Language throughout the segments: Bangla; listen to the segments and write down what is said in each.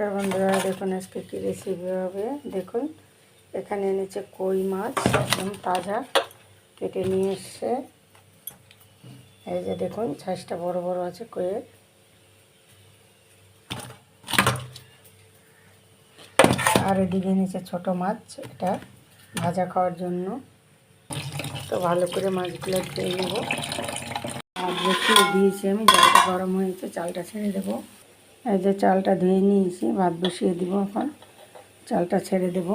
নমস্কার বন্ধুরা, দেখুন আজকে কী রেসিপি হবে। দেখুন, এখানে এনেছে কই মাছ, একদম তাজা, কেটে নিয়ে এসছে। এই যে দেখুন ছাইসটা বড় বড় আছে কইয়ের। আর এদিকে এনেছে ছোট মাছ, এটা ভাজা খাওয়ার জন্য। তো ভালো করে মাছগুলো ধুয়ে নেব। আর বসিয়ে দিয়েছি আমি, জলটা গরম হয়েছে, চালটা ছেড়ে দেবো। এই যে চালটা ধুয়ে নিয়েছি, ভাত বসিয়ে দিব এখন। চালটা ছেড়ে দেব।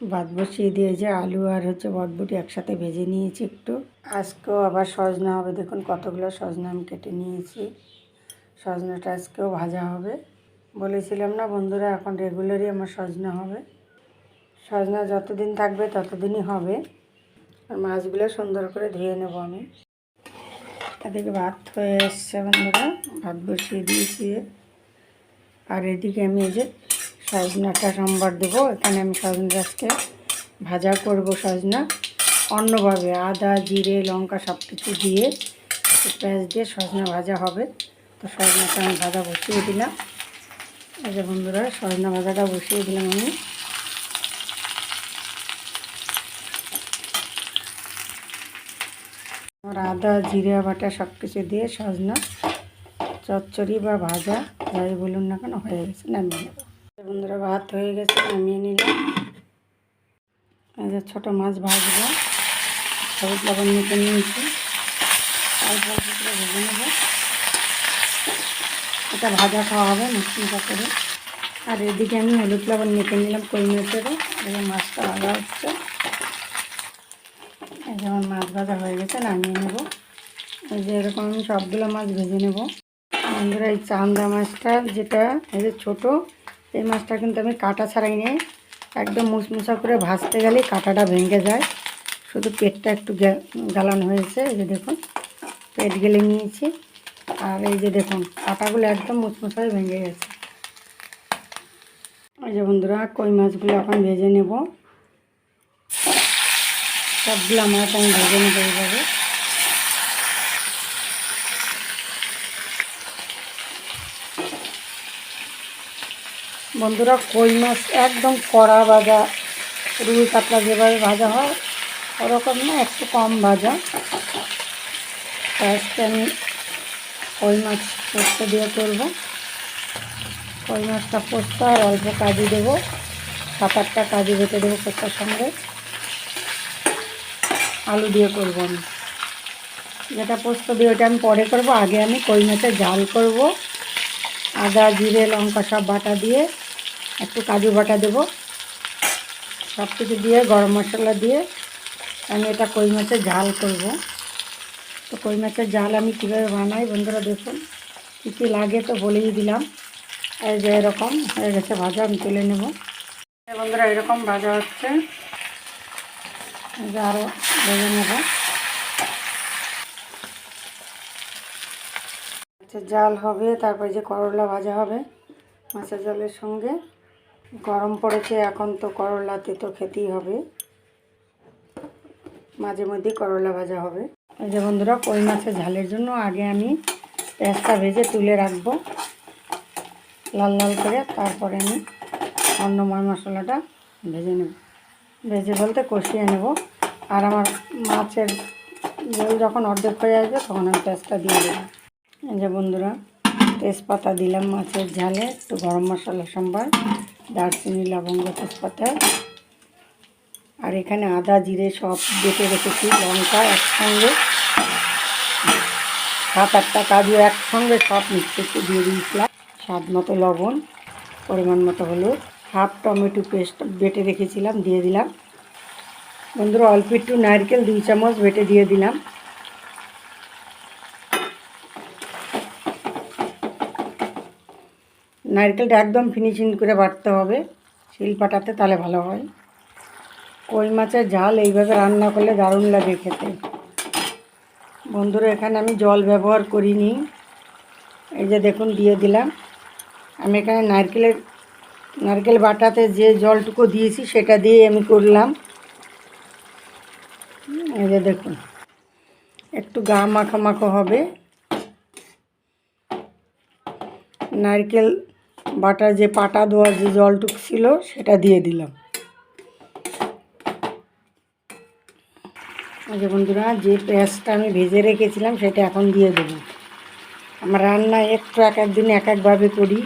ভাত বসিয়ে দিয়ে যে আলু আর হচ্ছে বটবুটি একসাথে ভেজে নিয়েছি একটু। আজকেও আবার সজনা হবে, দেখুন কতগুলো সজনা আমি কেটে নিয়েছি। সজনাটা আজকেও ভাজা হবে। বলেছিলাম না বন্ধুরা, এখন রেগুলারই আমার সজনা হবে। সজনা যতদিন থাকবে ততদিনই হবে। আর মাছগুলো সুন্দর করে ধুয়ে নেব আমি। এদিকে ভাত হয়ে এসছে বন্ধুরা। ভাত বসিয়ে দিয়েছি। আর এদিকে আমি এই যে সজনাটা সম্বার দেবো। এখানে আমি সজনা গাছকে ভাজা করব সজনা। অন্যভাবে আদা, জিরে, লঙ্কা সব কিছু দিয়ে পেঁয়াজ দিয়ে সজনা ভাজা হবে। তো সজনাটা আমি ভাজা বসিয়ে দিলাম। এই যে বন্ধুরা, সজনা ভাজাটা বসিয়ে দিলাম আমি। আর আদা জিরা বাটা সব কিছু দিয়ে সজনা, চচ্চড়ি বা ভাজা, যাই বলুন না কেন, হয়ে গেছে, নামিয়ে নেব। বন্ধুরা, ভাত হয়ে গেছে, নামিয়ে নিলাম। এই যে ছোটো মাছ ভাজবো। সবুজ লবণ মেখে নিয়েছি। ভেজে নেব। এটা ভাজা খাওয়া হবে মুসলিমটা করে। আর এদিকে আমি হলুদ লবণ মেখে নিলাম, কই মেটেরও এই মাছটা ভাজা হচ্ছে। এই যেমন মাছ ভাজা হয়ে গেছে, নামিয়ে নেব। এই যে এরকম আমি সবগুলো মাছ ভেজে নেব। বন্ধুরা, এই চান্দা মাছটা যেটা, এই যে ছোটো, এই মাছটা কিন্তু আমি কাটা ছাড়াই নিয়ে একদম মুসমুসা করে ভাজতে গেলে কাঁটাটা ভেঙে যায়। শুধু পেটটা একটু গালানো হয়েছে, এই যে দেখুন, পেট গেলে নিয়েছি। আর এই যে দেখুন, কাঁটাগুলো একদম মুসমুসা হয়ে ভেঙে গেছে। ওই যে বন্ধুরা, কই মাছগুলো এখন ভেজে নেব। সবগুলো আমার আমি ভেজে নেব এইভাবে। বন্ধুরা, কই মাছ একদম কড়া ভাজা, রুই কাতলা যেভাবে ভাজা হয়, ওরকম না, একটু কম ভাজা। আজকে আমি কই মাছ পোস্ত দিয়ে করব। কই মাছটা পোস্ত আর অল্প কাজু দেবো, সাত আটটা কাজু বেটে দেবো পোস্তার সঙ্গে। আলু দিয়ে করব আমি। যেটা পোস্ত দিয়ে ওটা আমি পরে করব। আগে আমি কই মাছের জাল করব। আদা, জিরে, লঙ্কা সব বাটা দিয়ে একটু কাজু বাটা দেব। সব কিছু দিয়ে, গরম মশলা দিয়ে আমি এটা কই মাছের ঝাল করব। তো কই মাছের ঝাল আমি কীভাবে বানাই বন্ধুরা দেখুন। কী কী লাগে তো বলেই দিলাম। এই যে এরকম হয়ে গেছে ভাজা, আমি তুলে নেব। বন্ধুরা এরকম ভাজা হচ্ছে। আরও ভেজে নেব। মাছের জাল হবে, তারপরে যে করলা ভাজা হবে, মাছের জালের সঙ্গে। গরম পড়েছে, এখন তো করলাতে তো খেতেই হবে। মাঝে মধ্যে করলা ভাজা হবে। যে বন্ধুরা, কই মাছের ঝালের জন্য আগে আমি পেঁয়াজটা ভেজে তুলে রাখব। লাল লাল করে, তারপরে আমি অন্য মাছ মশলাটা ভেজে নেব। ভেজে বলতে কষিয়ে নেব। আর আমার মাছের জল যখন অর্ধেক হয়ে আসবে, তখন আমি পেঁয়াজটা দিয়ে দেবো। যে বন্ধুরা, তেজপাতা দিলাম মাছের ঝালে, একটু গরম মশলা, সম্বার, দারচিনি, লবঙ্গ, তেজপাতা। আর এখানে আদা, জিরে সব বেটে রেখেছি, লঙ্কা একসঙ্গে। সাত আটটা কাজু একসঙ্গে সব মিক্সিতে দিয়ে দিয়েছিলাম। স্বাদ মতো লবণ, পরিমাণ মতো হলুদ। হাফ টমেটো পেস্ট বেটে রেখেছিলাম, দিয়ে দিলাম। বন্ধুরা, অল্প একটু নারকেল, দুই চামচ বেটে দিয়ে দিলাম। নারকেলটা একদম ফিনিশিং করে বাটতে হবে শিলপাটাতে তাহলে ভালো হয়। কই মাছের ঝাল, এইভাবে রান্না করলে দারুণ লাগে খেতে। বন্ধুরা, এখানে আমি জল ব্যবহার করিনি। এই যে দেখুন, দিয়ে দিলাম। আমি এখানে নারকেলের নারকেল বাটাতে যে জলটুকু দিয়েছি, সেটা দিয়ে আমি করলাম। এই যে দেখুন, একটু গা মাখো মাখো হবে। নারকেল বাটার যে পাটা দেওয়ার যে জলটুক ছিল, সেটা দিয়ে দিলাম। যে বন্ধুরা, যে পেঁয়াজটা আমি ভেজে রেখেছিলাম, সেটা এখন দিয়ে দেবো। আমার রান্না একটু এক এক দিন এক একভাবে করি।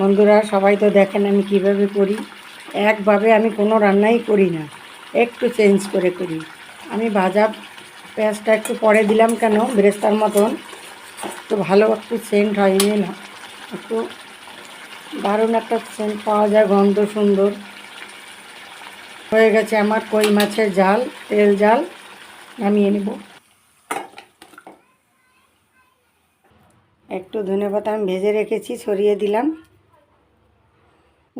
বন্ধুরা, সবাই তো দেখেন আমি কীভাবে করি। একভাবে আমি কোনো রান্নাই করি না, একটু চেঞ্জ করে করি। আমি ভাজা পেঁয়াজটা একটু পরে দিলাম কেন, বেরেস্তার মতন। একটু ভালো একটু সেন্ট হয়নি না, একটু দারুণ একটা সেন্ট পাওয়া যায়, গন্ধ সুন্দর। হয়ে গেছে আমার কই মাছের জাল তেল জাল নামিয়ে নেব। একটু ধনেপাতা আমি ভেজে রেখেছি, ছড়িয়ে দিলাম।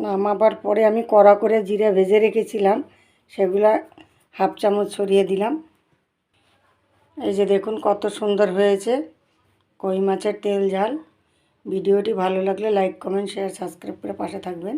নামাবার পরে আমি কড়া করে জিরে ভেজে রেখেছিলাম, সেগুলা হাফ চামচ ছড়িয়ে দিলাম। এই যে দেখুন কত সুন্দর হয়েছে কই মাছের তেল ঝাল। ভিডিওটি ভালো লাগলে লাইক, কমেন্ট, শেয়ার, সাবস্ক্রাইব করে পাশে থাকবেন।